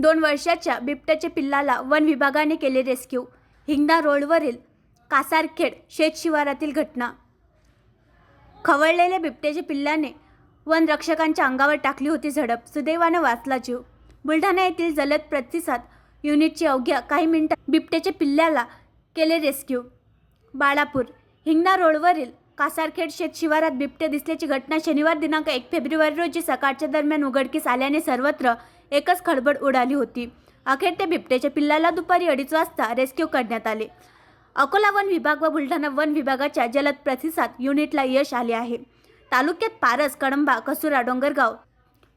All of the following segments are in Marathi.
दोन वर्षाच्या बिबट्याच्या पिल्लाला वन विभागाने केले रेस्क्यू. हिंगणा रोडवरील कासारखेड शेत शिवारातील घटना. खवळलेल्या बिबट्याच्या पिल्लाने वन रक्षकांच्या अंगावर टाकली होती झडप. सुदैवानं वाचला जीव. बुलढाणा येथील जलद प्रतिसाद युनिटची अवघ्या काही मिनिटात बिबट्याच्या पिल्ल्याला केले रेस्क्यू. बाळापूर हिंगणा रोडवरील कासारखेड शेत शिवारात बिबटे दिसल्याची घटना शनिवार दिनांक एक फेब्रुवारी रोजी सकाळच्या दरम्यान उघडकीस आल्याने सर्वत्र एकच खळबळ उडाली होती. अखेर त्या बिबट्याच्या पिल्लाला दुपारी अडीच वाजता रेस्क्यू करण्यात आले. अकोला वन विभाग व बुलढाणा वन विभागाच्या जलद प्रतिसाद युनिटला यश आले आहे. तालुक्यात पारस कळंबा कसुरा डोंगरगाव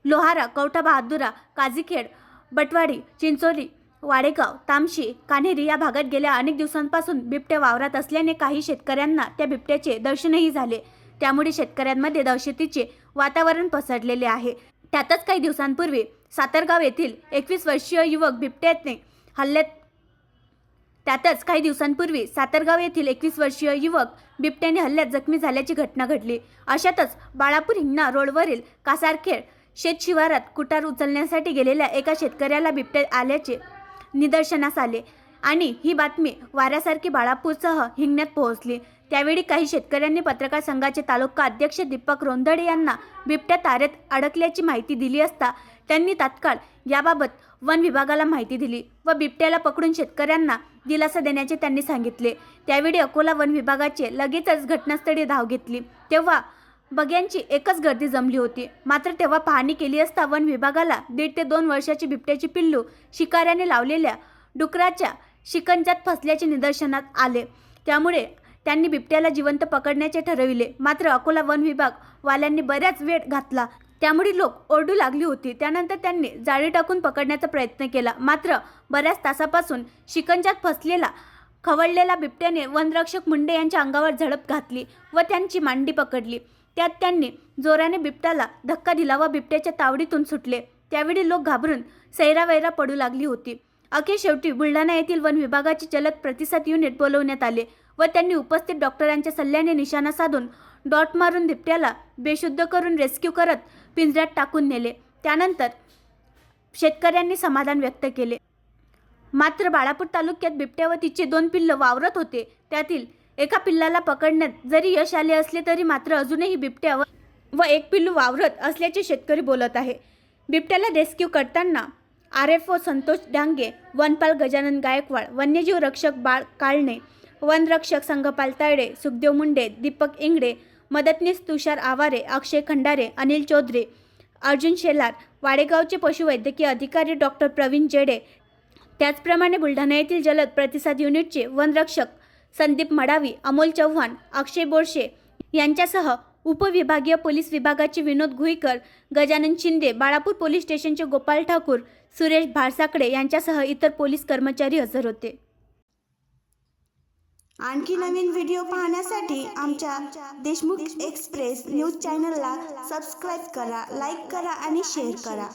लोहारा कवठा बहादुरा काझीखेड बटवाडी चिंचोली वाडेगाव तामशी कान्हेरी या भागात गेल्या अनेक दिवसांपासून बिबट्या वावरात असल्याने काही शेतकऱ्यांना त्या बिबट्याचे दर्शनही झाले. त्यामुळे शेतकऱ्यांमध्ये दहशतीचे वातावरण पसरलेले आहे. त्यातच काही दिवसांपूर्वी सातरगाव येथील एकवीस वर्षीय युवक बिबट्याने हल्ल्यात त्यातच काही दिवसांपूर्वी सातरगाव येथील एकवीस वर्षीय युवक बिबट्याने हल्ल्यात जखमी झाल्याची घटना घडली. अशातच बाळापूर हिंगणा रोडवरील कासारखेड शेत शिवारात कुटार उचलण्यासाठी गेलेल्या एका शेतकऱ्याला बिबट्या आल्याचे निदर्शनास आले आणि ही बातमी वाऱ्यासारखी बाळापूरसह हिंगण्यात पोहोचली. त्यावेळी काही शेतकऱ्यांनी पत्रकार संघाचे तालुका अध्यक्ष दीपक रोंधडे यांना बिबट्या तारेत अडकल्याची माहिती दिली असता त्यांनी तात्काळ याबाबत वन विभागाला माहिती दिली व बिबट्याला पकडून शेतकऱ्यांना दिलासा देण्याचे त्यांनी सांगितले. त्यावेळी अकोला वन विभागाचे लगेचच घटनास्थळी धाव घेतली. तेव्हा बग्यांची एकच गर्दी जमली होती. मात्र तेव्हा पाहणी केली असता वन विभागाला दीड ते दोन वर्षाची बिबट्याची पिल्लू शिकाऱ्याने लावलेल्या डुकराच्या शिकंजात फसल्याचे निदर्शनात आले. त्यामुळे त्यांनी बिबट्याला जिवंत पकडण्याचे ठरविले. मात्र अकोला वन विभाग वाल्यांनी बऱ्याच वेळ घातला. त्यामुळे लोक ओरडू लागली होती. त्यानंतर त्यांनी जाळी टाकून पकडण्याचा प्रयत्न केला. मात्र बऱ्याच तासापासून शिकंजात फसलेला खवळलेला बिबट्याने वनरक्षक मुंडे यांच्या अंगावर झडप घातली व त्यांची मांडी पकडली. त्यात त्यांनी जोराने बिबट्याला धक्का दिला व बिबट्याच्या तावडीतून सुटले. त्यावेळी लोक घाबरून सैरावैरा पडू लागली होती. अखेर शेवटी बुलढाणा येथील वन विभागाचे जलद प्रतिसाद युनिट बोलवण्यात आले व त्यांनी उपस्थित डॉक्टरांच्या सल्ल्याने निशाणा साधून डॉट मारून बिबट्याला बेशुद्ध करून रेस्क्यू करत पिंजऱ्यात टाकून नेले. त्यानंतर शेतकऱ्यांनी समाधान व्यक्त केले. मात्र बाळापूर तालुक्यात बिबट्या व तिचे दोन पिल्लं वावरत होते. त्यातील एका पिल्लाला पकडण्यात जरी यश आले असले तरी मात्र अजूनही बिबट्यावर व- व एक पिल्लू वावरत असल्याचे शेतकरी बोलत आहे. बिबट्याला रेस्क्यू करताना R F O Santosh Dange वनपाल गजानन गायकवाड वन्यजीव रक्षक बाळ काळणे वनरक्षक संघपाल तायडे सुखदेव मुंडे दीपक इंगडे मदतनीस तुषार आवारे अक्षय खंडारे अनिल चौधरी अर्जुन शेलार वाडेगावचे पशुवैद्यकीय अधिकारी डॉक्टर प्रवीण जेडे. त्याचप्रमाणे बुलढाणा येथील जलद प्रतिसाद युनिटचे वनरक्षक संदीप मडावी अमोल चव्हाण अक्षय बोरशे यांच्यासह उपविभागीय पोलीस विभागाचे विनोद घुईकर गजानन शिंदे बाळापूर पोलीस स्टेशनचे गोपाल ठाकूर सुरेश भारसाकडे यांच्यासह इतर पोलीस कर्मचारी हजर होते. आणखी नवीन व्हिडिओ पाहण्यासाठी आमच्या देशमुख एक्सप्रेस न्यूज चॅनलला सबस्क्राईब करा लाईक करा आणि शेअर करा.